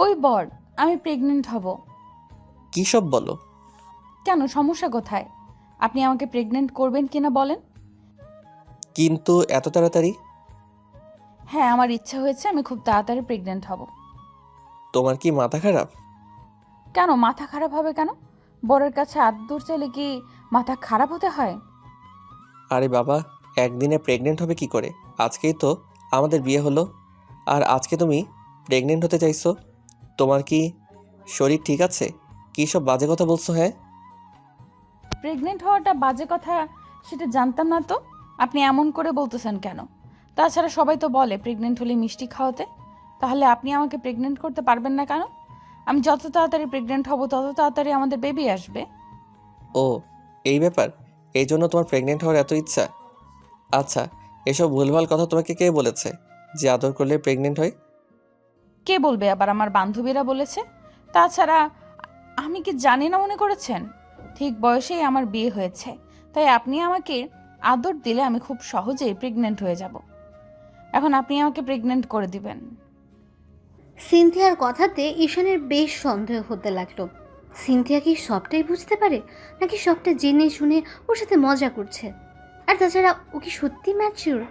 ওই বর আমি প্রেগনেন্ট হব। কী সব বলো? কেন সমস্যা কোথায়? আপনি আমাকে প্রেগনেন্ট করবেন কিনা বলেন? কিন্তু এত তাড়াতাড়ি? হ্যাঁ আমার ইচ্ছা হয়েছে আমি খুব তাড়াতাড়ি প্রেগনেন্ট হব। তোমার কি মাথা খারাপ? কেন মাথা খারাপ হবে কেন? বরের কাছে আদর চাইলে কি মাথা খারাপ হতে হয়? আরে বাবা একদিনে প্রেগনেন্ট হবে কি করে? আজকেই তো আমাদের বিয়ে হলো। আর আজকে তুমি প্রেগনেন্ট হতে চাইছো? তোমার কি শরীর ঠিক আছে? কী সব বাজে কথা বলছো হ্যাঁ? প্রেগনেন্ট হওয়াটা বাজে কথা সেটা জানতাম না তো। আপনি এমন করে বলতেছেন কেন? তাছাড়া সবাই তো বলে প্রেগনেন্ট হলে মিষ্টি খাওয়াতে। তাহলে আপনি আমাকে প্রেগনেন্ট করতে পারবেন না কেন? আমি যত তাড়াতাড়ি প্রেগনেন্ট হব তত তাড়াতাড়ি আমাদের বেবি আসবে। ও এই ব্যাপার? এই জন্য তোমার প্রেগনেন্ট হওয়ার এত ইচ্ছা? আচ্ছা এসব ভুলভাল কথা তোমাকে কে বলেছে যে আদর করলে প্রেগনেন্ট হয়? কে বলবে আবার আমার বান্ধবীরা বলেছে? তাছাড়া আমি কি জানি না মনে করেছেন? ঠিক বয়সেই আমার বিয়ে হয়েছে, তাই আপনি আমাকে আদর দিলে আমি খুব সহজেই প্রেগনেন্ট হয়ে যাব। এখন আপনি আমাকে প্রেগনেন্ট করে দিবেন। সিনথিয়ার কথাতে ঈশানের বেশ সন্দেহ হতে লাগল। সিনথিয়া কি সবটাই বুঝতে পারে, নাকি সবটা জেনে শুনে ওর সাথে মজা করছে? আর তাছাড়া ও কি সত্যি ম্যাচিউর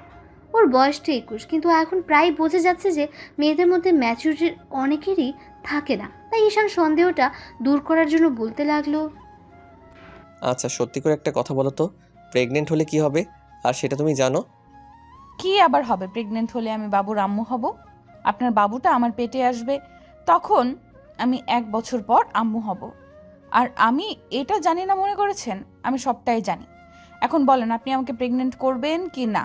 ওর বয়সটা একুশ কিন্তু এখন প্রায় বোঝা যাচ্ছে যে মেয়েদের মধ্যে ম্যাচিউরিটির অনেকেরই থাকে না। তাই ঈশান সন্দেহটা দূর করার জন্য বলতে লাগল। আচ্ছা সত্যি করে একটা কথা বলো তো প্রেগনেন্ট হলে কি হবে? আর সেটা তুমি জানো? কি আবার হবে প্রেগনেন্ট হলে আমি বাবুর আম্মু হব? আপনার বাবুটা আমার পেটে আসবে তখন আমি এক বছর পর আম্মু হব। আর আমি এটা জানি না মনে করেছেন? আমি সবটাই জানি। এখন বলেন আপনি আমাকে প্রেগনেন্ট করবেন কি না?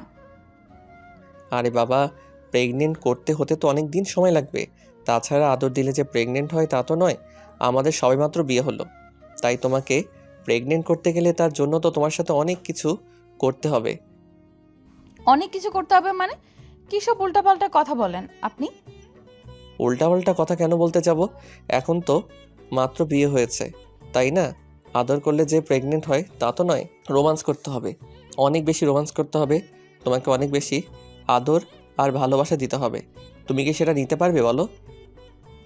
আরে বাবা প্রেগনেন্ট করতে হতে তো অনেক দিন সময় লাগবে। তাছাড়া আদর দিলে যে প্রেগনেন্ট হয় তা তো নয় আমাদের সবেমাত্র বিয়ে হলো। তাই তোমাকে প্রেগনেন্ট করতে গেলে তার জন্য তো তোমার সাথে অনেক কিছু করতে হবে। অনেক কিছু করতে হবে মানে? কী সব উল্টাপাল্টা কথা বলেন আপনি? উল্টাপাল্টা কথা কেন বলতে যাব? এখন তো মাত্র বিয়ে হয়েছে তাই না? আদর করলে যে প্রেগনেন্ট হয় তা তো নয় রোমান্স করতে হবে। অনেক বেশি রোমান্স করতে হবে তোমাকে অনেক বেশি আদর আর ভালোবাসা দিতে হবে। তুমি কি সেটা নিতে পারবে বলো?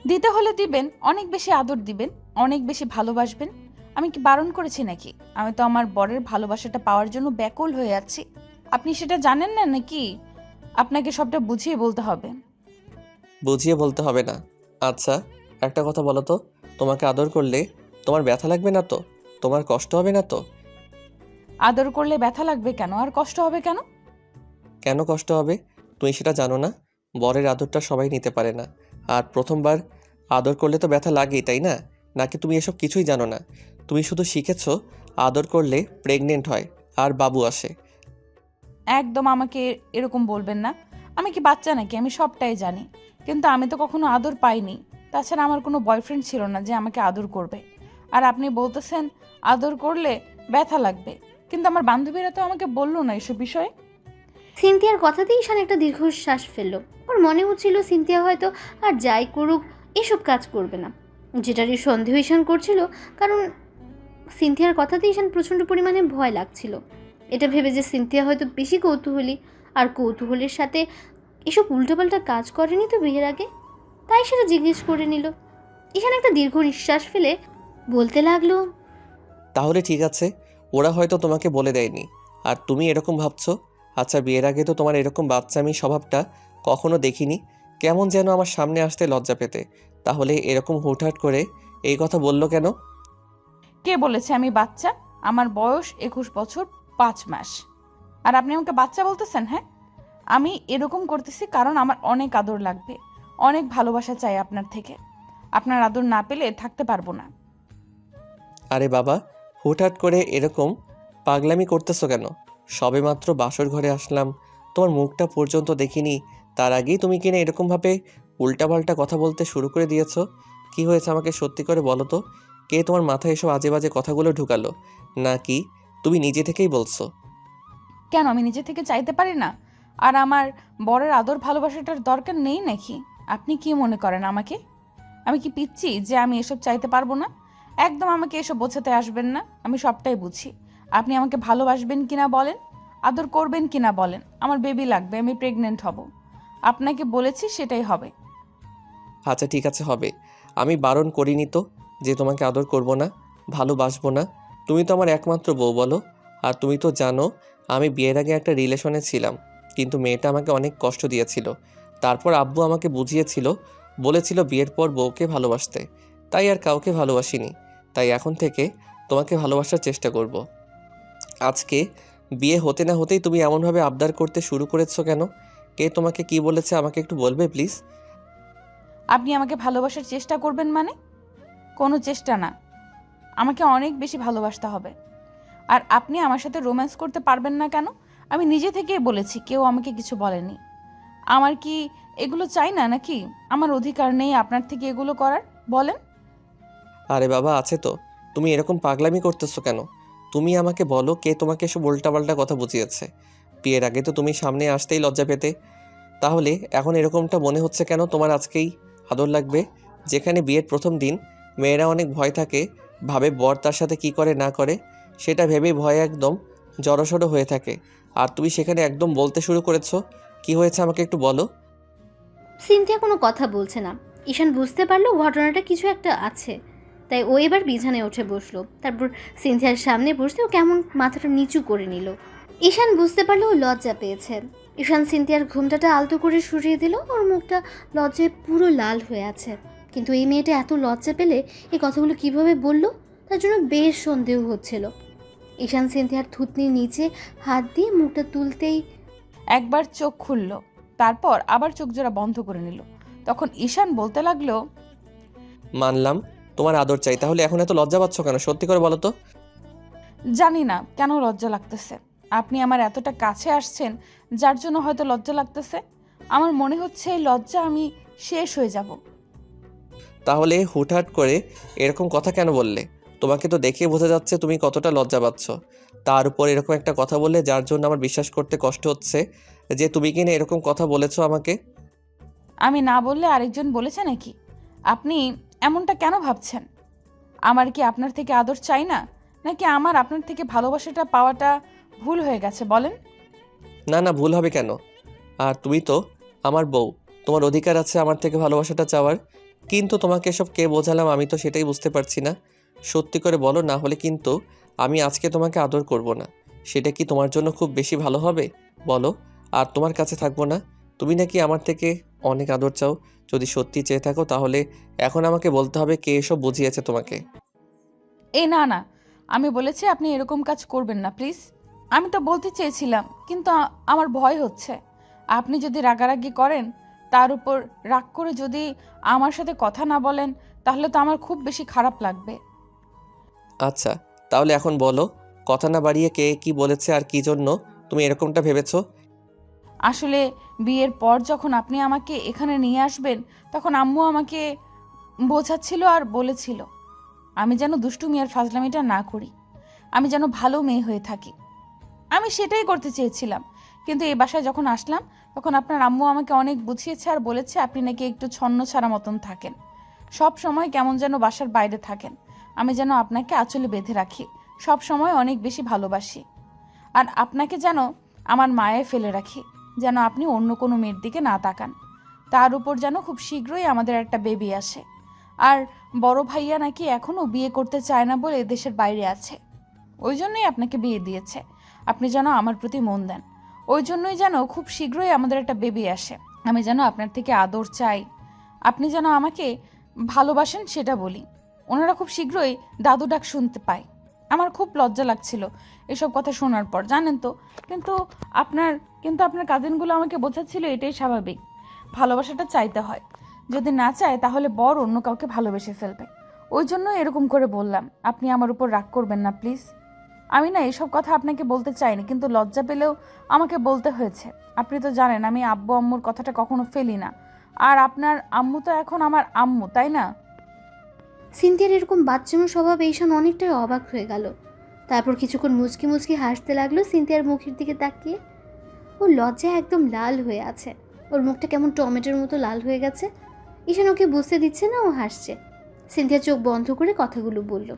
দিতে হলে দিবেন অনেক বেশি আদর দিবেন অনেক বেশি ভালোবাসবেন। আমি কি বারণ করেছি নাকি? আমি তো আমার বরের ভালোবাসাটা পাওয়ার জন্য ব্যাকুল হয়ে আছি। আপনি সেটা জানেন না নাকি? আপনাকে সবটা বুঝিয়ে বলতে হবে। বুঝিয়ে বলতে হবে না। আচ্ছা একটা কথা বলো তো। তোমাকে আদর করলে তোমার ব্যথা লাগবে না তো? তোমার কষ্ট হবে না তো? আদর করলে ব্যথা লাগবে কেন? আর কষ্ট হবে কেন? কেন কষ্ট হবে? তুমি সেটা জানো না। বরের আদরটা সবাই নিতে পারে না। আর প্রথমবার আদর করলে তো ব্যথা লাগেই, তাই না? নাকি তুমি এসব কিছুই জানো না? তুমি শুধু শিখেছ আদর করলে প্রেগনেন্ট হয় আর বাবু আসে। একদম আমাকে এরকম বলবেন না। আমি কি বাচ্চা নাকি? আমি সবটাই জানি। কিন্তু আমি তো কখনো আদর পাইনি। তাছাড়া আমার কোনো বয়ফ্রেন্ড ছিল না যে আমাকে আদর করবে। আর আপনি বলতেছেন, আদর করলে ব্যথা লাগবে। কিন্তু আমার বান্ধবীরা তো আমাকে বলল না এসব বিষয়ে। সিনথিয়ার কথাতেই ঈশান একটা দীর্ঘশ্বাস ফেলল। ওর মনে হচ্ছিল সিনথিয়া হয়তো আর যাই করুক, এসব কাজ করবে না। যেটারই সন্দেহ ঈশান করছিল, কারণ সিনথিয়ার কথাতে ঈশান প্রচণ্ড পরিমাণে ভয় লাগছিল। এটা ভেবে যে সিনথিয়া হয়তো বেশি কৌতূহলী, আর কৌতূহলের সাথে এসব উল্টোপাল্টা কাজ করেনি তো বিয়ের আগে? তাই সেটা জিজ্ঞেস করে নিল। ঈশান একটা দীর্ঘ নিঃশ্বাস ফেলে বলতে লাগল, তাহলে ঠিক আছে, ওরা হয়তো তোমাকে বলে দেয়নি, আর তুমি এরকম ভাবছ? আচ্ছা বিয়ের আগে তো তোমার এরকম বাচ্চামি স্বভাবটা কখনো দেখিনি। কেমন যেন আমার সামনে আসতে লজ্জা পেতে। তাহলে এরকম হুটহাট করে এই কথা বলল কেন? কে বলেছে আমি বাচ্চা? আমার বয়স একুশ বছর পাঁচ মাস। আর আপনি আমাকে বাচ্চা বলতেছেন হ্যাঁ? আমি এরকম করতেছি কারণ আমার অনেক আদর লাগবে। অনেক ভালোবাসা চাই আপনার থেকে। আপনার আদর না পেলে থাকতে পারব না। আরে বাবা হুটহাট করে এরকম পাগলামি করতেছো কেন? সবেমাত্র বাসর ঘরে আসলাম। তোমার মুখটা পর্যন্ত দেখিনি। তার আগেই তুমি কিনা এরকমভাবে উল্টাপাল্টা কথা বলতে শুরু করে দিয়েছ? কি হয়েছে আমাকে সত্যি করে বলো তো? কে তোমার মাথায় এসব আজে বাজে কথাগুলো ঢুকালো? নাকি তুমি নিজে থেকেই বলছো? কেন, আমি নিজে থেকে চাইতে পারি না? আর আমার বরের আদর ভালোবাসাটার দরকার নেই নাকি? আপনি কি মনে করেন আমাকে? আমি কি পিচ্ছি যে আমি এসব চাইতে পারব না? একদম আমাকে এসব বোঝাতে আসবেন না। আমি সবটাই বুঝি। আপনি আমাকে ভালোবাসবেন কিনা বলেন? আদর করবেন কিনা বলেন? আমার বেবি লাগবে, আমি প্রেগনেন্ট হব। আপনাকে বলেছি সেটাই হবে। আচ্ছা ঠিক আছে, হবে। আমি বারণ করিনি তো যে তোমাকে আদর করব না, ভালোবাসবো না। তুমি তো আমার একমাত্র বউ, বলো। আর তুমি তো জানো, আমি বিয়ের আগে একটা রিলেশনে ছিলাম, কিন্তু মেয়েটা আমাকে অনেক কষ্ট দিয়েছিল। তারপর আব্বু আমাকে বুঝিয়েছিল, বলেছিল বিয়ের পর বউকে ভালোবাসতে। তাই আর কাউকে ভালোবাসিনি। তাই এখন থেকে তোমাকে ভালোবাসার চেষ্টা করব। আজকে বিয়ে হতে না হতেই তুমি এমনভাবে আবদার করতে শুরু করেছ কেন? কে তোমাকে কি বলেছে আমাকে একটু বলবে প্লিজ? আপনি আমাকে ভালোবাসার চেষ্টা করবেন মানে? কোনো চেষ্টা না। আমাকে অনেক বেশি ভালোবাসতে হবে। আর আপনি আমার সাথে রোম্যান্স করতে পারবেন না কেন? আমি নিজে থেকেই বলেছি কেউ আমাকে কিছু বলেনি। আমার কি এগুলো চাই না নাকি? আমার অধিকার নেই আপনার থেকে এগুলো করার বলেন। আরে বাবা আছে তো। তুমি এরকম পাগলামি করতেছো কেন? তুমি আমাকে বলো কে তোমাকে এসব উল্টাপাল্টা কথা বুঝিয়েছে। বিয়ের আগে তো তুমি সামনে আসতেই লজ্জা পেতে। তাহলে এখন এরকমটা মনে হচ্ছে কেন তোমার আজকেই আদর লাগবে? যেখানে বিয়ের প্রথম দিন মেয়েরা অনেক ভয় থাকে, ভাবে বর তার সাথে কি করে না করে। সেটা ভেবেই ভয়ে একদম জড়সড় হয়ে থাকে। আর তুমি সেখানে একদম বলতে শুরু করেছ। কি হয়েছে আমাকে একটু বলো। সিনথিয়া কোনো কথা বলছে না। ঈশান বুঝতে পারল ঘটনাটা কিছু একটা আছে। তাই ও এবার বিছানায় উঠে বসল। তারপর সিনথিয়ার সামনে বসতে ও কেমন মাথাটা নিচু করে নিল। ঈশান বুঝতে পারল ও লজ্জা পেয়েছে। ঈশান সিনথিয়ার ঘুমটাটা আলতো করে সরিয়ে দিল ওর মুখটা লজ্জায় পুরো লাল হয়ে আছে। কিন্তু এই মেয়েটা এত লজ্জা পেলে এই কথাগুলো কীভাবে বলল? তার জন্য বেশ সন্দেহ হচ্ছিল। ঈশান সিনথিয়ার থুতনির নিচে হাত দিয়ে মুখটা তুলতেই একবার চোখ খুলল তারপর আবার চোখ জোড়া বন্ধ করে নিল। তখন ঈশান বলতে লাগল মানলাম তোমার আদর চাই তাহলে এখন এত লজ্জা পাচ্ছ কেন? সত্যি করে বলো তো। জানি না কেন লজ্জা লাগতেছে? আপনি আমার এতটা কাছে আসছেন যার জন্য হয়তো লজ্জা লাগতেছে। আমার মনে হচ্ছে এই লজ্জা আমি শেষ হয়ে যাব। তাহলে হুটহাট করে এরকম কথা কেন বললে? তোমাকে তো দেখে বোঝা যাচ্ছে তুমি কতটা লজ্জা পাচ্ছ। তার উপর এরকম একটা কথা বললে যার জন্য আমার বিশ্বাস করতে কষ্ট হচ্ছে যে তুমি কিনা এরকম কথা বলেছ আমাকে। আমি না বললে আরেকজন বলেছে নাকি? আপনি এমনটা কেন ভাবছেন? আমার কি আপনার থেকে আদর চাই না? নাকি আমার আপনার থেকে ভালোবাসাটা পাওয়াটা ভুল হয়ে গেছে বলেন? না না, ভুল হবে কেন? আর তুমি তো আমার বউ, তোমার অধিকার আছে আমার থেকে ভালোবাসাটা চাওয়ার। কিন্তু তোমাকে এসব কে বোঝালাম আমি তো সেটাই বুঝতে পারছি না। সত্যি করে বলো, না হলে কিন্তু আমি আজকে তোমাকে আদর করব না। সেটা কি তোমার জন্য খুব বেশি ভালো হবে? বলো, আর তোমার কাছে থাকব না? তুমি নাকি আমার থেকে অনেক আদর চাও। যদি সত্যি চেয়ে থাকো তাহলে এখন আমাকে বলতে হবে কে এসব বুঝিয়েছে তোমাকে। এই না না। আমি বলেছি আপনি এরকম কাজ করবেন না প্লিজ। আমি তো বলতে চেয়েছিলাম কিন্তু আ- আমার ভয় হচ্ছে। আপনি যদি রাগারাগি করেন তার উপর রাগ করে যদি আমার সাথে কথা না বলেন তাহলে তো আমার খুব বেশি খারাপ লাগবে। আচ্ছা তাহলে এখন বলো কথা না বাড়িয়ে কে কি বলেছে আর কি জন্য? তুমি এরকমটা ভেবেছো? আসলে বিয়ের পর যখন আপনি আমাকে এখানে নিয়ে আসবেন, তখন আম্মু আমাকে বোঝাচ্ছিল আর বলেছিল, আমি যেন দুষ্টুমি আর ফাজলামিটা না করি। আমি যেন ভালো মেয়ে হয়ে থাকি। আমি সেটাই করতে চেয়েছিলাম। কিন্তু এই বাসায় যখন আসলাম, তখন আপনার আম্মু আমাকে অনেক বুঝিয়েছে আর বলেছে, আপনি নাকি একটু ছন্ন ছাড়া মতন থাকেন। সব সময় কেমন যেন বাসার বাইরে থাকেন। আমি যেন আপনাকে আঁচলে বেঁধে রাখি। সব সময় অনেক বেশি ভালোবাসি। আর আপনাকে যেন আমার মায়ে ফেলে রাখি। যেন আপনি অন্য কোনো মেয়ের দিকে না তাকান। তার উপর যেন খুব শীঘ্রই আমাদের একটা বেবি আসে। আর বড় ভাইয়া নাকি এখনও বিয়ে করতে চায় না বলে দেশের বাইরে আছে। ওই জন্যই আপনাকে বিয়ে দিয়েছে। আপনি যেন আমার প্রতি মন দেন। ওই জন্যই যেন খুব শীঘ্রই আমাদের একটা বেবি আসে। আমি যেন আপনার থেকে আদর চাই। আপনি যেন আমাকে ভালোবাসেন সেটা বলি। ওনারা খুব শীঘ্রই দাদু ডাক শুনতে পায়। আমার খুব লজ্জা লাগছিল এসব কথা শোনার পর, জানেন তো। কিন্তু আপনার কিন্তু আপনার কাজিনগুলো আমাকে বোঝাচ্ছিল এটাই স্বাভাবিক। ভালোবাসাটা চাইতে হয়। যদি না চায়, তাহলে বর অন্য কাউকে ভালোবেসে ফেলবে। ওই জন্য এরকম করে বললাম, আপনি আমার উপর রাগ করবেন না, প্লিজ। আমি না এসব কথা আপনাকে বলতে চাইনি, কিন্তু লজ্জা পেলেও আমাকে বলতে হয়েছে। আপনি তো জানেন, আমি আব্বু আম্মুর কথাটা কখনো ফেলি না। আর আপনার আম্মু তো এখন আমার আম্মু, তাই না? সিনথিয়ার এরকম বাচ্চামো স্বভাব ঈশান অনেকটাই অবাক হয়ে গেল। তারপর কিছুক্ষণ মুচকি মুচকি হাসতে লাগল সিনথিয়ার মুখের দিকে তাকিয়ে। ও লজ্জায় একদম লাল হয়ে আছে। ওর মুখটা কেমন টমেটোর মতো লাল হয়ে গেছে। ঈশান ওকে বুঝতে দিচ্ছে না, ও হাসছে। সিনথিয়া চোখ বন্ধ করে কথাগুলো বলল।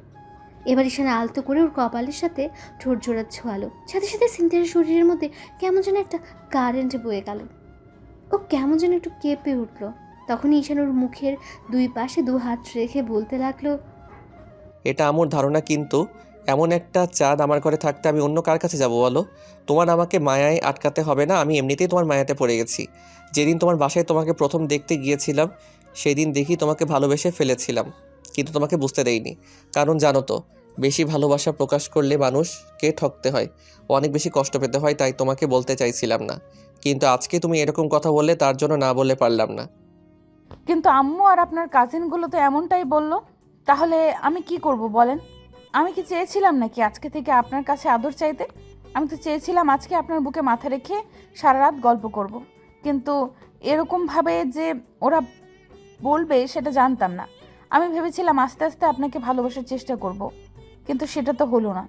এবার ঈশান আলতো করে ওর কপালের সাথে ঠোঁট জোড়া ছোয়ালো। সাথে সাথে সিনথিয়ার শরীরের মধ্যে কেমন যেন একটা কারেন্ট বয়ে গেল। ও কেমন যেন একটু কেঁপে উঠল। তখনই ঈশান ওর মুখের দুই পাশে দু হাত রেখে বলতে লাগল, এটা আমার ধারণা কিন্তু, এমন একটা চাঁদ আমার ঘরে থাকতে আমি অন্য কার কাছে যাব বলো? তোমার আমাকে মায়ায় আটকাতে হবে না, আমি এমনিতেই তোমার মায়াতে পড়ে গেছি। যেদিন তোমার বাসায় তোমাকে প্রথম দেখতে গিয়েছিলাম সেই দিন দেখি তোমাকে ভালোবেসে ফেলেছিলাম, কিন্তু তোমাকে বুঝতে দেইনি। কারণ জানো তো, বেশি ভালোবাসা প্রকাশ করলে মানুষকে ঠকতে হয়, অনেক বেশি কষ্ট পেতে হয়, তাই তোমাকে বলতে চাইছিলাম না। কিন্তু আজকে তুমি এরকম কথা বললে তার জন্য না বললে পারলাম না। কিন্তু আম্মু আর আপনার কাজিনগুলো তো এমনটাই বলল, তাহলে আমি কি করব বলেন আমি কি চেয়েছিলাম নাকি আজকে থেকে আপনার কাছে আদর চাইতে আমি তো চেয়েছিলাম আজকে আপনার বুকে মাথা রেখে সারা রাত গল্প করব। কিন্তু এরকমভাবে যে ওরা বলবে সেটা জানতাম না আমি ভেবেছিলাম আস্তে আস্তে আপনাকে ভালোবাসার চেষ্টা করব। কিন্তু সেটা তো হলো না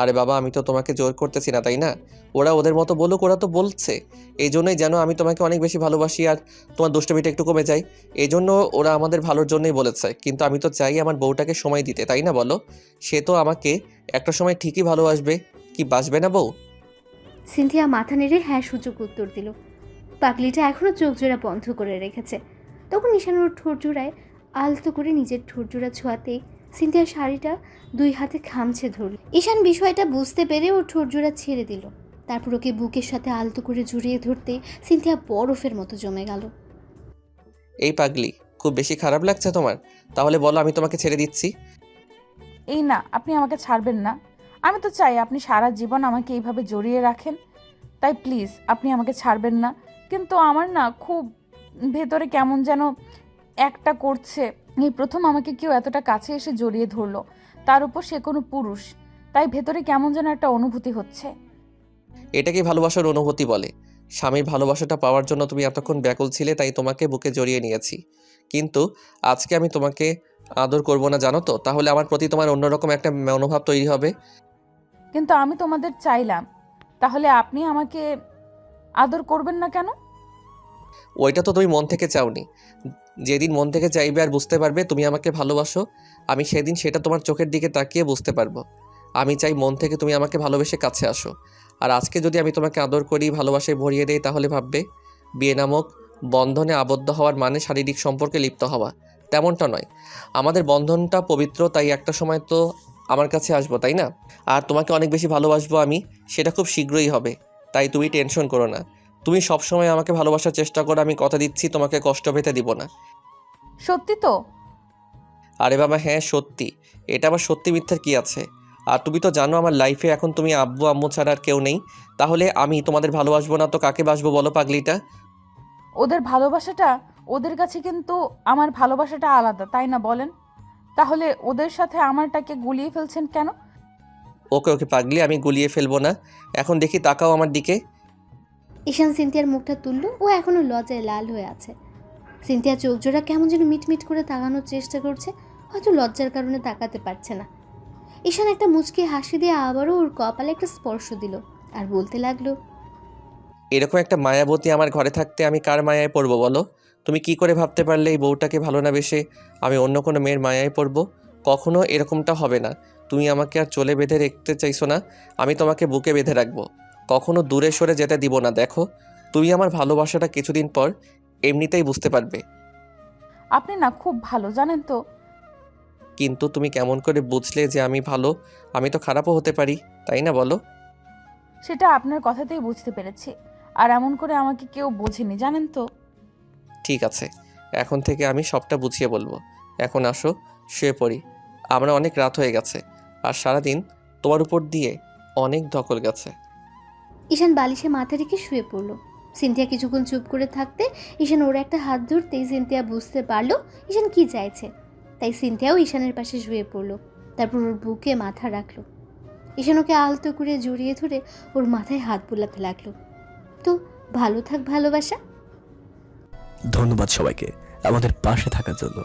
আরে বাবা, আমি তো তোমাকে জোর করতেছি না, তাই না? ওরা ওদের মতো বলুক, ওরা তো বলছে। এই জন্যই যেন আমি তোমাকে অনেক বেশি ভালোবাসি আর তোমার দুষ্টমিটা একটু কমে যায়। এই জন্য ওরা আমাদের ভালোর জন্যই বলেছে। কিন্তু আমি তো চাই আমার বউটাকে সময় দিতে, তাই না বলো? সে তো আমাকে একটা সময় ঠিকই ভালোবাসবে। কি বাসবে না বউ? সিনথিয়া মাথা নেড়ে হ্যাঁ সূচক উত্তর দিল। পাগলিটা এখনও চোখ জোড়া বন্ধ করে রেখেছে। তখন ঈশান ওর ঠোঁট জোড়ায় আলতো করে নিজের ঠোঁট জোড়া ছোঁয়াতেই সিনথিয়ার শাড়িটা দুই হাতে খামছে ধরল ঈশান বিষয়টা বুঝতে পেরে ওর ঠোঁট জোড়া ছেড়ে দিল। তারপর ওকে বুকের সাথে আলতো করে জড়িয়ে ধরতে সিনথিয়া বরফের মতো জমে গেল। এই পাগলি খুব বেশি খারাপ লাগছে তোমার? তাহলে বলো আমি তোমাকে ছেড়ে দিচ্ছি। এই না আপনি আমাকে ছাড়বেন না। আমি তো চাই আপনি সারা জীবন আমাকে এইভাবে জড়িয়ে রাখেন। তাই প্লিজ আপনি আমাকে ছাড়বেন না। কিন্তু আমার না খুব ভেতরে কেমন যেন একটা করছে। এই প্রথম আমাকে কেউ এতটা কাছে এসে জড়িয়ে ধরলো। তার উপর সে কোনো পুরুষ। তাই ভেতরে কেমন যেন একটা অনুভূতি হচ্ছে। এটাকে ভালোবাসার অনুভূতি বলে। স্বামীর ভালোবাসাটা পাওয়ার জন্য তুমি এতক্ষণ ব্যাকুল ছিলে তাই তোমাকে বুকে জড়িয়ে নিয়েছি। কিন্তু আজকে আমি তোমাকে আদর করব না জানো তো? তাহলে আমার প্রতি তোমার অন্যরকম একটা মনোভাব তৈরি হবে। কিন্তু আমি তোমাদের চাইলাম। তাহলে আপনি আমাকে আদর করবেন না কেন? ওইটা তো তুমি মন থেকে চাওনি। যেদিন মন থেকে চাইবে আর বুঝতে পারবে, তুমি আমাকে ভালোবাসো, আমি সেদিন সেটা তোমার চোখের দিকে তাকিয়ে বুঝতে পারব। আমি চাই মন থেকে তুমি আমাকে ভালোবেসে কাছে আসো। আর আজকে যদি আমি তোমাকে আদর করি, ভালোবাসায় ভরিয়ে দেই, তাহলে ভাববে, বিয়ে নামক বন্ধনে আবদ্ধ হওয়ার মানে শারীরিক সম্পর্কে লিপ্ত হওয়া। তেমনটা নয়। আমাদের বন্ধনটা পবিত্র, তাই একটা সময় তো আমার কাছে আসব, তাই না? আর তোমাকে অনেক বেশি ভালোবাসবো আমি, সেটা খুব শীঘ্রই হবে। তাই তুমি টেনশন করো না। তুমি সবসময় আমাকে ভালোবাসার চেষ্টা করো আমি কথা দিচ্ছি তোমাকে কষ্ট পেতে দিব না। সত্যি তো? আরে বাবা হ্যাঁ সত্যি। এটা আবার সত্যি মিথ্যার কি আছে? আর তুমি তো জানো আমার লাইফে এখন তুমি আব্বু আম্মু ছাড়া আর কেউ নেই। তাহলে আমি তোমাদের ভালোবাসবো না তো কাকে বাসবো বলো পাগলিটা? ওদের ভালোবাসাটা ওদের কাছে কিন্তু আমার ভালোবাসাটা আলাদা তাই না বলেন? তাহলে ওদের সাথে আমারটাকে গুলিয়ে ফেলছেন কেন? ওকে ওকে পাগলি আমি গুলিয়ে ফেলব না। এখন দেখি তাকাও আমার দিকে। ঈশান সিনথিয়ার মুখটা তুলল, ও এখনও লজ্জায় লাল হয়ে আছে। সিনথিয়া চোখ জোড়া কেমন যেন মিটমিট করে তাকানোর চেষ্টা করছে, হয়তো লজ্জার কারণে তাকাতে পারছে না। ঈশান একটা মুচকি হাসি দিয়ে আবারও ওর কপালে একটা স্পর্শ দিল আর বলতে লাগল, এরকম একটা মায়াবতী আমার ঘরে থাকতে আমি কার মায়ায় পড়ব বলো? তুমি কি করে ভাবতে পারলে এই বউটাকে ভালো না বেশে আমি অন্য কোনো মেয়ের মায়ায় পড়ব? কখনো এরকমটা হবে না। তুমি আমাকে আর চলে বেঁধে রাখতে চাইছো না, আমি তোমাকে বুকে বেঁধে রাখব। কখনো দূরে সরে যেতে দিব না দেখো। তুমি আমার ভালোবাসাটা কিছুদিন পর এমনিতেই বুঝতে পারবে। আপনি না খুব ভালো জানেন তো। কিন্তু তুমি কেমন করে বুঝলে যে আমি ভালো? আমি তো খারাপও হতে পারি তাই না বলো? সেটা আপনার কথাতেই বুঝতে পেরেছি। আর এমন করে আমাকে কেউ বোঝেনি জানেন তো। ঠিক আছে এখন থেকে আমি সবটা বুঝিয়ে বলব। এখন আসো শুয়ে পড়ি। আমরা অনেক রাত হয়ে গেছে আর সারাদিন তোমার উপর দিয়ে অনেক ধকল গেছে। ঈশান বালিশে মাথা রেখে শুয়ে পড়ল। সিনথিয়া কিছুক্ষণ চুপ করে থাকতে ঈশান ওর একটা হাত ধরতেই সিনথিয়া বুঝতে পারল ঈশান কি চাইছে। তাই সিনথিয়াও ঈশানের পাশে শুয়ে পড়ল, তারপর ওর বুকে মাথা রাখল। ঈশান ওকে আলতো করে জড়িয়ে ধরে ওর মাথায় হাত বোলাতে লাগল। তো ভালো থাক ভালোবাসা? ধন্যবাদ সবাইকে, আমাদের পাশে থাকার জন্য।